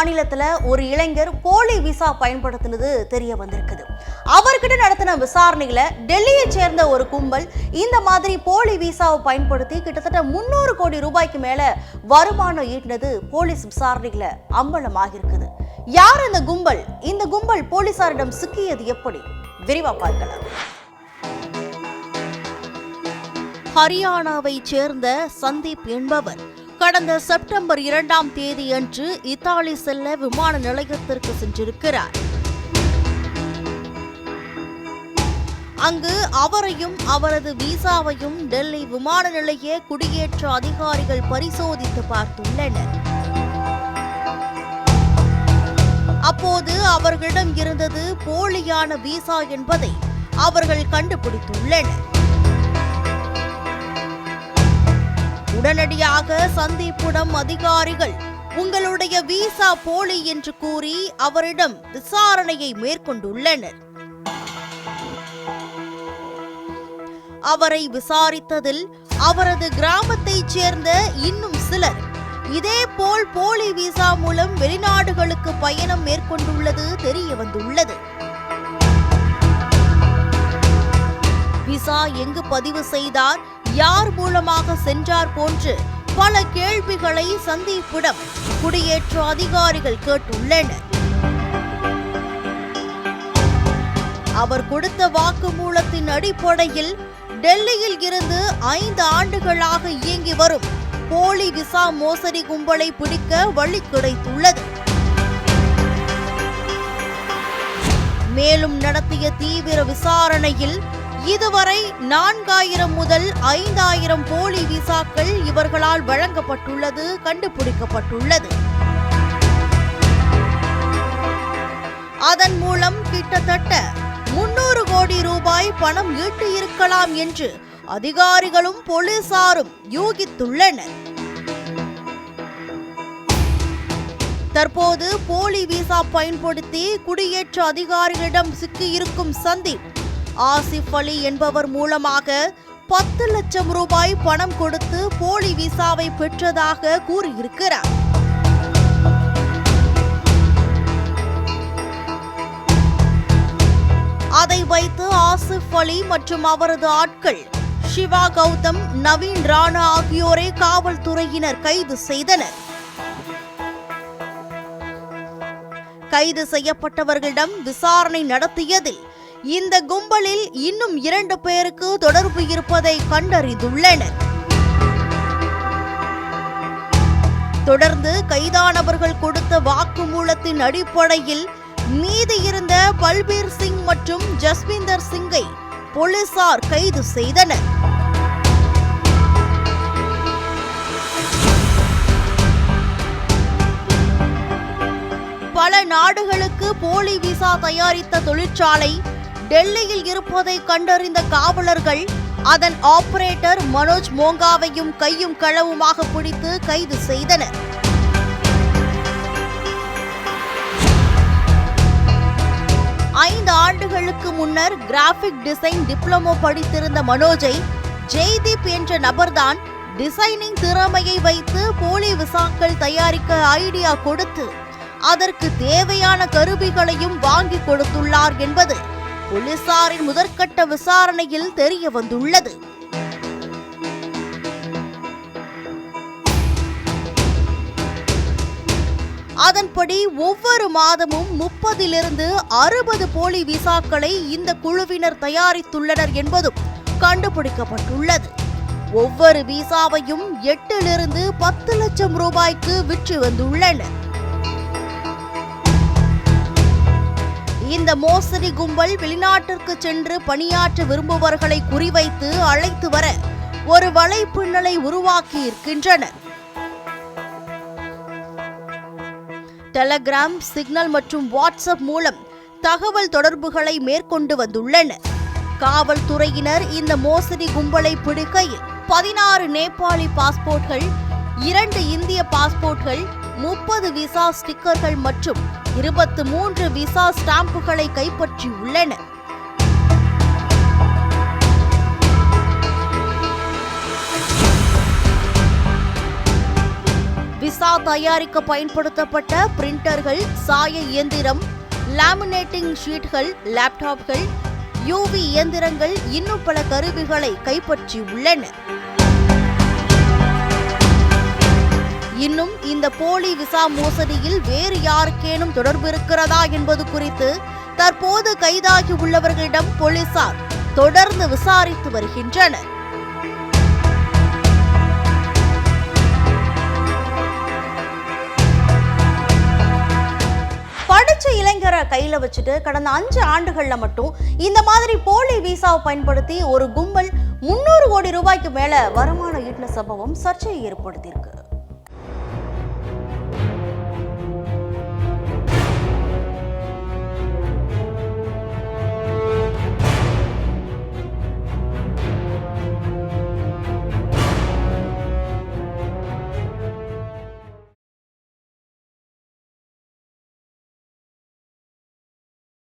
மாநிலத்தில் ஒரு இளைஞர் போலி விசா பயன்படுத்தினது தெரிய வந்திருக்குது. அவர்கிட்ட நடத்தின விசாரணையில் டெல்லியை சேர்ந்த ஒரு கும்பல் இந்த மாதிரி போலி விசாவை பயன்படுத்தி கிட்டத்தட்ட முன்னூறு கோடி ரூபாய்க்கு மேலே வருமானம் ஈட்டினது போலீஸ் விசாரணையில் அம்பலமாக இருக்குது யார் இந்த கும்பல்? இந்த கும்பல் போலீசாரிடம் சிக்கியது எப்படி? விரிவா பார்க்கலாம். ஹரியானாவை சேர்ந்த சந்தீப் என்பவர் கடந்த செப்டம்பர் இரண்டாம் தேதியன்று இத்தாலி செல்ல விமான நிலையத்திற்கு சென்றிருக்கிறார். அங்கு அவரையும் அவரது விசாவையும் டெல்லி விமான நிலைய குடியேற்ற அதிகாரிகள் பரிசோதித்து பார்த்துள்ளனர். அப்போது அவர்களிடம் இருந்தது போலியான விசா என்பதை அவர்கள் கண்டுபிடித்துள்ளனர். உடனடியாக சந்திப்புடன் அதிகாரிகள் உங்களுடைய விசா போலி என்று கூறி அவரிடம் விசாரணையை மேற்கொண்டுள்ளனர். அவரை விசாரித்ததில் அவரது கிராமத்தைச் சேர்ந்த இன்னும் சிலர் இதேபோல் போலி விசா மூலம் வெளிநாடுகளுக்கு பயணம் மேற்கொண்டுள்ளது தெரிய வந்துள்ளது. விசா எங்கு பதிவு செய்தார்? யார் மூலமாக சென்றார் போன்று பல கேள்விகளை சந்தீப்பிடம் குடியேற்ற அதிகாரிகள் கேட்டுள்ளனர். அவர் கொடுத்த வாக்குமூலத்தின் அடிப்படையில் டெல்லியில் இருந்து ஐந்து ஆண்டுகளாக இயங்கி வரும் போலி விசா மோசடி கும்பலை பிடிக்க வழி கிடைத்துள்ளது. மேலும் நடத்திய தீவிர விசாரணையில் இதுவரை நான்காயிரம் முதல் ஐந்தாயிரம் போலி விசாக்கள் இவர்களால் வழங்கப்பட்டுள்ளது கண்டுபிடிக்கப்பட்டுள்ளது. அதன் மூலம் கிட்டத்தட்ட முன்னூறு கோடி ரூபாய் பணம் ஈட்டு இருக்கலாம் என்று அதிகாரிகளும் போலீசாரும் யூகித்துள்ளனர். தற்போது போலி விசா பயன்படுத்தி குடியேற்ற அதிகாரிகளிடம் சிக்கியிருக்கும் சந்தீப் ஆசிப் அலி என்பவர் மூலமாக பத்து லட்சம் ரூபாய் பணம் கொடுத்து போலி விசாவை பெற்றதாக கூறியிருக்கிறார். அதை வைத்து ஆசிப் அலி மற்றும் அவரது ஆட்கள் சிவா கௌதம் நவீன் ராணா ஆகியோரை காவல்துறையினர் கைது செய்தனர். கைது செய்யப்பட்டவர்களிடம் விசாரணை நடத்தியதில் இந்த கும்பலில் இன்னும் இரண்டு பேருக்கு தொடர்பு இருப்பதை கண்டறிந்துள்ளனர். தொடர்ந்து கைதானவர்கள் கொடுத்த வாக்குமூலத்தின் அடிப்படையில் மீதி இருந்த பல்பீர் சிங் மற்றும் ஜஸ்விந்தர் சிங்கை போலீசார் கைது செய்தனர். பல நாடுகளுக்கு போலி விசா தயாரித்த தொழிற்சாலை டெல்லியில் இருப்பதை கண்டறிந்த காவலர்கள் அதன் ஆபரேட்டர் மனோஜ் மோங்காவையும் கையும் களவுமாக பிடித்து கைது செய்தனர். ஐந்து ஆண்டுகளுக்கு முன்னர் கிராபிக் டிசைன் டிப்ளமோ படித்திருந்த மனோஜை ஜெய்தீப் என்ற நபர்தான் டிசைனிங் திறமையை வைத்து போலி விசாக்கள் தயாரிக்க ஐடியா கொடுத்து அதற்கு தேவையான கருவிகளையும் வாங்கி கொடுத்துள்ளார் என்பது போலீசாரின் முதற்கட்ட விசாரணையில் தெரிய வந்துள்ளது. அதன்படி ஒவ்வொரு மாதமும் முப்பதிலிருந்து அறுபது போலி விசாக்களை இந்த குழுவினர் தயாரித்துள்ளனர் என்பதும் கண்டுபிடிக்கப்பட்டுள்ளது. ஒவ்வொரு விசாவையும் எட்டிலிருந்து பத்து லட்சம் ரூபாய்க்கு விற்று வந்துள்ளனர். இந்த மோசடி கும்பல் வெளிநாட்டிற்கு சென்று பணியாற்ற விரும்புபவர்களை குறிவைத்து அழைத்து வர ஒரு வலைப்பின்னலை உருவாக்கி இருக்கின்றனர் டெலகிராம் சிக்னல் மற்றும் வாட்ஸ்அப் மூலம் தகவல் தொடர்புகளை மேற்கொண்டு வந்துள்ளனர் காவல்துறையினர் இந்த மோசடி கும்பலை பிடிக்கையில் பதினாறு நேபாளி பாஸ்போர்ட்கள் இரண்டு இந்திய பாஸ்போர்ட்கள் முப்பது விசா ஸ்டிக்கர்கள் மற்றும் இருபத்து மூன்று விசா ஸ்டாம்புகளை கைப்பற்றியுள்ளனர் விசா தயாரிக்க பயன்படுத்தப்பட்ட பிரிண்டர்கள் சாய இயந்திரம் லேமினேட்டிங் ஷீட்கள் லேப்டாப்கள் யூவி இயந்திரங்கள் இன்னும் பல கருவிகளை கைப்பற்றியுள்ளன. இன்னும் இந்த போலி விசா மோசடியில் வேறு யாருக்கேனும் தொடர்பு இருக்கிறதா என்பது குறித்து தற்போது கைதாகி உள்ளவர்களிடம் போலீசார் தொடர்ந்து விசாரித்து வருகின்றனர். படிச்ச இளைஞரை கையில வச்சுட்டு கடந்த அஞ்சு ஆண்டுகள்ல மட்டும் இந்த மாதிரி போலி விசாவை பயன்படுத்தி ஒரு கும்பல் முன்னூறு கோடி ரூபாய்க்கு மேல வருமானம் ஈட்டின சம்பவம் சர்ச்சையை ஏற்படுத்தியிருக்கு.